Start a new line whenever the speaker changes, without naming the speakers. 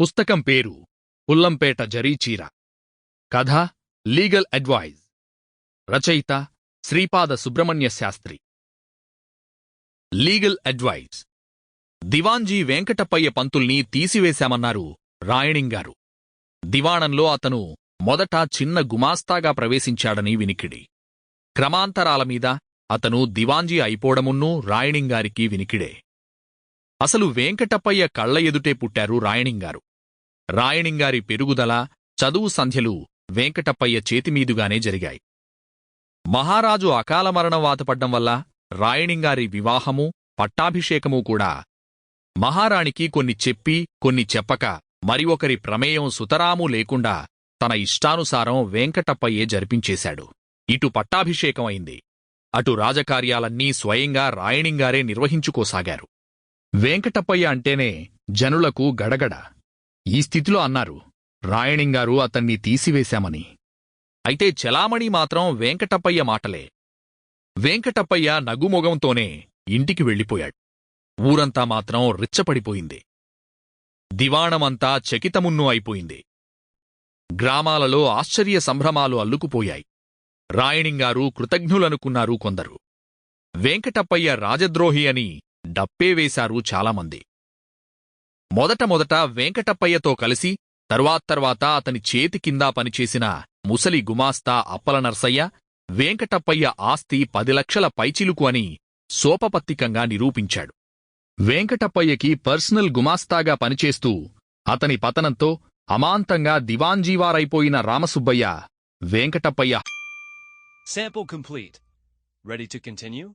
పుస్తకం పేరు పుల్లంపేట జరీచీర. కథ లీగల్ అడ్వైజ్. రచయిత శ్రీపాద సుబ్రహ్మణ్య శాస్త్రి. Legal advice. దివాంజీ వెంకటప్పయ్య పంతుల్ని తీసివేశామన్నారు రాయణింగారు దివాణంలో అతను మొదట చిన్న గుమాస్తాగా ప్రవేశించాడని వినికిడి. క్రమాంతరాల మీద అతను దివాంజీ అయిపోవడమున్నూ రాయణింగారికి వినికిడే. అసలు వెంకటప్పయ్య కళ్ళ ఎదుటే పుట్టారు రాయణింగారు. రాయణింగారి పెరుగుదల చదువు సంధ్యలు వెంకటప్పయ్య చేతిమీదుగానే జరిగాయి. మహారాజు అకాల మరణం వాతపడ్డం వల్ల రాయణింగారి వివాహము పట్టాభిషేకము కూడా మహారాణికి కొన్ని చెప్పి కొన్ని చెప్పక మరి ఒకరి ప్రమేయం సుతరాము లేకుండా తన ఇష్టానుసారం వెంకటప్పయ్యే జరిపించేశాడు. ఇటు పట్టాభిషేకం అయింది. అటు రాజకార్యాలన్నీ స్వయంగా రాయణింగారే నిర్వహించుకోసాగారు. వెంకటప్పయ్య అంటేనే జనులకు గడగడ. ఈ స్థితిలో అన్నారు రాయణింగారు అతన్ని తీసివేశామని. అయితే చెలామణి మాత్రం వెంకటప్పయ్య మాటలే. వెంకటప్పయ్య నగుమొగంతోనే ఇంటికి వెళ్ళిపోయాడు. ఊరంతా మాత్రం రిచ్చపడిపోయింది. దివాణమంతా చకితమున్ను అయిపోయింది. గ్రామాలలో ఆశ్చర్య సంభ్రమాలు అల్లుకుపోయాయి. రాయణింగారు కృతజ్ఞులనుకున్నారు కొందరు. వెంకటప్పయ్య రాజద్రోహి అని డప్పే వేశారు చాలామంది మొదట మొదట వెంకటప్పయ్యతో కలిసి తర్వాత్తర్వాత అతని చేతి కింద పనిచేసిన ముసలి గుమాస్తా అప్పల నర్సయ్య వెంకటప్పయ్య ఆస్తి పది లక్షల పైచిలుకు అని సోపపత్తికంగా నిరూపించాడు వెంకటప్పయ్యకి పర్సనల్ గుమాస్తాగా పనిచేస్తూ అతని పతనంతో అమాంతంగా దివాంజీవారైపోయిన Ramasubbaiah Venkatappayya
Sample complete. Ready to continue?